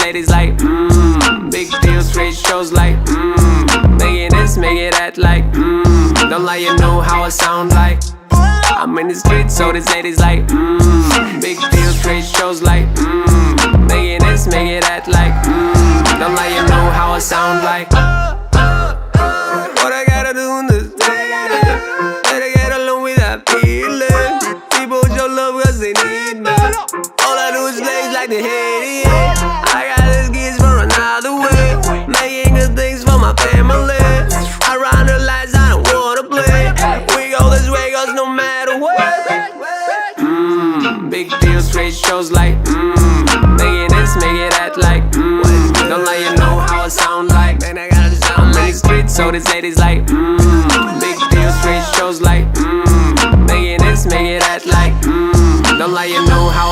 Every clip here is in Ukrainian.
ladies like, mmm. Big deals, great shows like, mmm. Making this, make it act like, mmm. Don't lie, you know how I sound like. I'm in the streets, so this ladies like, mmm. Big deals, great shows like, mmm. Making this, make it act like, mmm. Don't lie, you know how I sound like. All I do is blaze like the hate. I got these kids for another way. Making good things for my family. I run the lights, I don't wanna play. We go this way, cause no matter what. Mmm, big deals, straight shows like, mmm. Making this, make it act like, mmm. Don't lie, you know how I sound like. Man, I gotta sound the streets, so this ladies like, mmm. Big deals, straight shows like, mmm. Making this, make it act like, mmm. Don't lie, you know how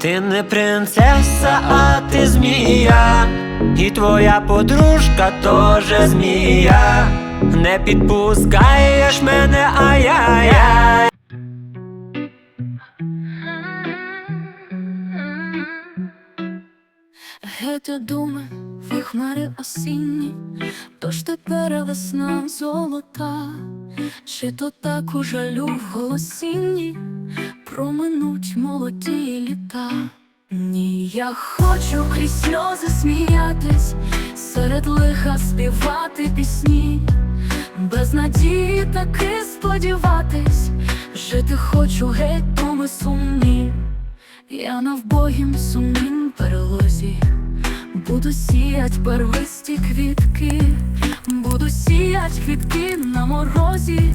Ти не принцеса, а ти змія, і твоя подружка теж змія. Не підпускаєш мене, ай-яй-яй. Геть думи, ви хмари осінні, тож тепер весна золота, чи то так у жалю в голосінні проминуть молоді літа. Ні, я хочу крізь сльози сміятись, серед лиха співати пісні, без надії таки сподіватись, жити хочу геть думи сумні. Я на вбогім сумнім перелозі Буду сіять первисті квітки, буду сіять квітки на морозі,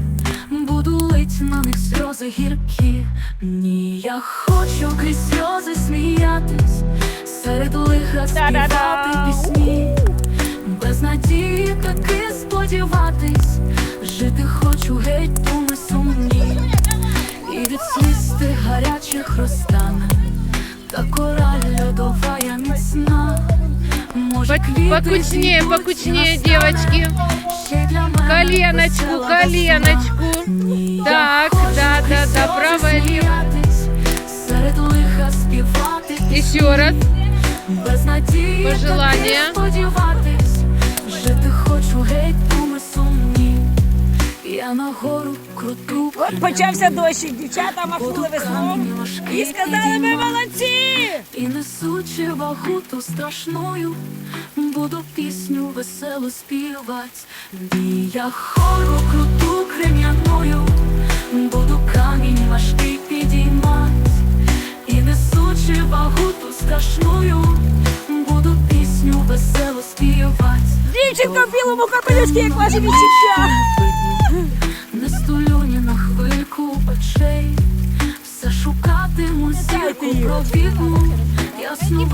буду лить на них сльози гіркі. Ні, я хочу крізь сльози сміятись, серед лиха співати пісні, без надії таки сподіватись, жити хочу геть думи сумні. І від свисти гарячих розтане, та кора льодова я міцна. Покучнее, покучнее, девочки. Коленочку, коленочку. Так, да, да, да, співати Еще раз. круту От почався дощик, дівчата махнули веслом і сказали, ми молодці! Несучи вагу ту страшною, буду пісню веселу співать. Біля хору круту крем'яною, буду камінь важкий підіймать. І несучи вагу ту страшною, буду пісню веселу співать. Дівчинка в білому капелюшці, як ваші відчуття. Не стулю ні на хвильку очей, все шукатиму зірку провідну, ясну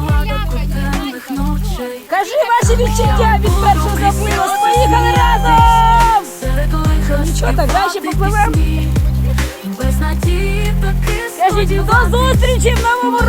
темних ночей. Кажи ваші відчуття від першого запливу. Поїхали разом! Нічого, так далі співати попливем. пісні, Без надії таки Кажіть, до зустрічі в новому році!